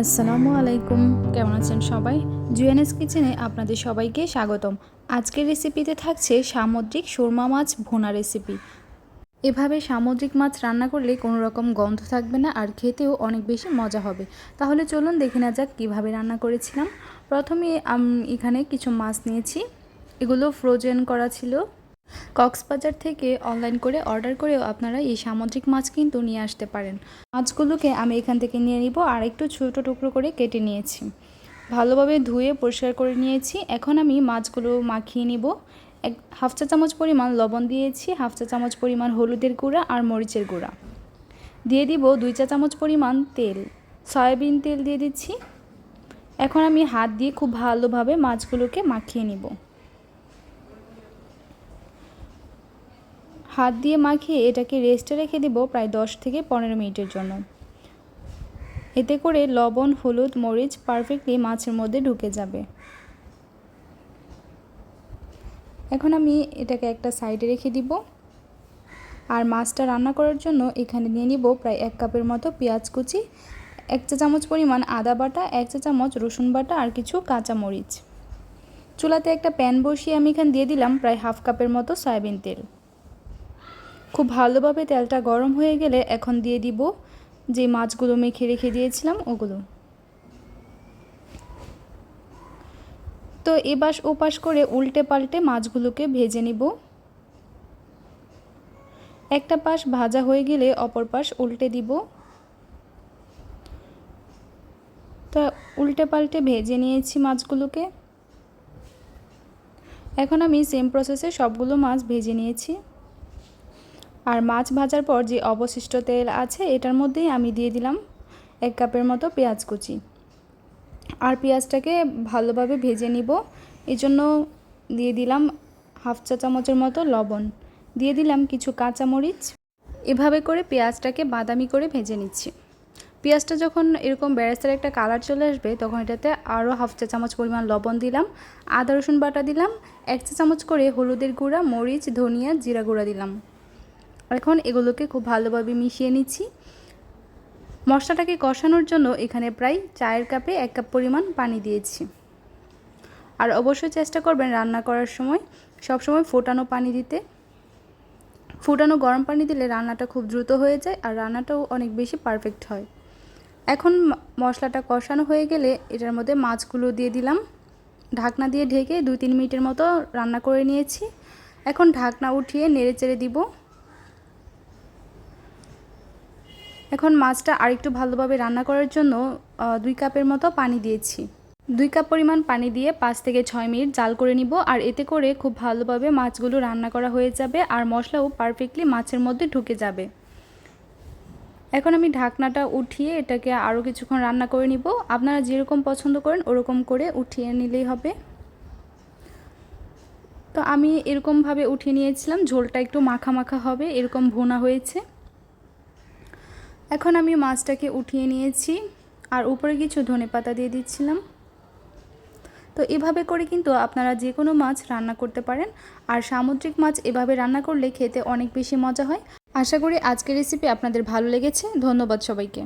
আসসালামু আলাইকুম। কেমন আছেন সবাই? জুএনএস কিচেনে আপনাদের সবাইকে স্বাগতম। আজকের রেসিপিতে থাকছে সামুদ্রিক সুরমা মাছ ভুনা রেসিপি এভাবে সামুদ্রিক মাছ রান্না করলে কোনো রকম গন্ধ থাকবে না আর খেতেও অনেক বেশি মজা হবে। তাহলে চলুন দেখে না যাক কীভাবে রান্না করেছিলাম। প্রথমে এখানে কিছু মাছ নিয়েছি। এগুলো ফ্রোজেন করা ছিল। কক্সবাজার থেকে অনলাইন করে অর্ডার করেও আপনারা এই সামুদ্রিক মাছ কিন্তু নিয়ে আসতে পারেন। মাছগুলোকে আমি এখান থেকে নিয়ে নিব, আর একটু ছোটো টুকরো করে কেটে নিয়েছি। ভালোভাবে ধুয়ে পরিষ্কার করে নিয়েছি। এখন আমি মাছগুলো মাখিয়ে নিব। এক, হাফ চা চামচ পরিমাণ লবণ দিয়েছি, হাফ চা চামচ পরিমাণ হলুদের গুঁড়া আর মরিচের গুঁড়া। দিয়ে দিব দুই চা চামচ পরিমাণ তেল, সয়াবিন তেল দিয়ে দিচ্ছি। এখন আমি হাত দিয়ে খুব ভালোভাবে মাছগুলোকে মাখিয়ে নিব। হাত দিয়ে মাখিয়ে এটাকে রেস্টে রেখে দেবো প্রায় দশ থেকে পনেরো মিনিটের জন্য। এতে করে লবণ, হলুদ, মরিচ পারফেক্টলি মাছের মধ্যে ঢুকে যাবে। এখন আমি এটাকে একটা সাইডে রেখে দিব। আর মাছটা রান্না করার জন্য এখানে নিয়ে নিব প্রায় এক কাপের মতো পেঁয়াজ কুচি, এক চা চামচ পরিমাণ আদা বাটা, এক চা চামচ রসুন বাটা আর কিছু কাঁচা মরিচ। চুলাতে একটা প্যান বসিয়ে আমি এখানে দিয়ে দিলাম প্রায় হাফ কাপের মতো সয়াবিন তেল। খুব ভালোভাবে তেলটা গরম হয়ে গেলে এখন দিয়ে দিব যে মাছগুলো মেখে রেখে দিয়েছিলাম ওগুলো। তো এবাস ওপাশ করে উল্টে পাল্টে মাছগুলোকে ভেজে নিব। একটা পাশ ভাজা হয়ে গেলে অপর পাশ উল্টে দিব। তো উল্টে পাল্টে ভেজে নিয়েছি মাছগুলোকে। এখন আমি সেম প্রসেসে সবগুলো মাছ ভেজে নিয়েছি। আর মাছ ভাজার পর যে অবশিষ্ট তেল আছে, এটার মধ্যেই আমি দিয়ে দিলাম এক কাপের মতো পেঁয়াজ কুচি। আর পেঁয়াজটাকে ভালোভাবে ভেজে নিব। এই জন্য দিয়ে দিলাম হাফ চা চামচের মতো লবণ। দিয়ে দিলাম কিছু কাঁচামরিচ। এভাবে করে পেঁয়াজটাকে বাদামি করে ভেজে নিচ্ছি। পেঁয়াজটা যখন এরকম বেরেস্তার একটা কালার চলে আসবে, তখন এটাতে আরও হাফ চা চামচ পরিমাণ লবণ দিলাম। আদা রসুন বাটা দিলাম। এক চা চামচ করে হলুদের গুঁড়া, মরিচ, ধনিয়া, জিরা গুঁড়া দিলাম। এখন এগুলোকে খুব ভালোভাবে মিশিয়ে নিচ্ছি। মশলাটাকে কষানোর জন্য এখানে প্রায় চায়ের কাপে এক কাপ পরিমাণ পানি দিয়েছি। আর অবশ্যই চেষ্টা করবেন রান্না করার সময় সবসময় ফোটানো পানি দিতে। ফুটানো গরম পানি দিলে রান্নাটা খুব দ্রুত হয়ে যায় আর রান্নাটাও অনেক বেশি পারফেক্ট হয়। এখন মশলাটা কষানো হয়ে গেলে এটার মধ্যে মাছগুলো দিয়ে দিলাম। ঢাকনা দিয়ে ঢেকে দুই তিন মিনিটের মতো রান্না করে নিয়েছি। এখন ঢাকনা উঠিয়ে নেড়ে চেড়ে দিব। এখন মাছটা আরেকটু ভালোভাবে রান্না করার জন্য দুই কাপের মতো পানি দিয়েছি। দুই কাপ পরিমাণ পানি দিয়ে পাঁচ থেকে ছয় মিনিট জাল করে নিব, আর এতে করে খুব ভালোভাবে মাছগুলো রান্না করা হয়ে যাবে, আর মশলাও পারফেক্টলি মাছের মধ্যে ঢুকে যাবে। এখন আমি ঢাকনাটা উঠিয়ে এটাকে আরও কিছুক্ষণ রান্না করে নিব। আপনারা যেরকম পছন্দ করেন, ওরকম করে উঠিয়ে নিলেই হবে। তো আমি এরকমভাবে উঠিয়ে নিয়েছিলাম, ঝোলটা একটু মাখা মাখা হবে, এরকম ভুনা হয়েছে। এখন আমি মাছটাকে উঠিয়ে নিয়েছি আর উপরে কিছু ধনে পাতা দিয়ে দিচ্ছিলাম। তো এভাবে করে কিন্তু আপনারা যে কোনো মাছ রান্না করতে পারেন। আর সামুদ্রিক মাছ এভাবে রান্না করলে খেতে অনেক বেশি মজা হয়। আশা করি আজকের রেসিপি আপনাদের ভালো লেগেছে। ধন্যবাদ সবাইকে।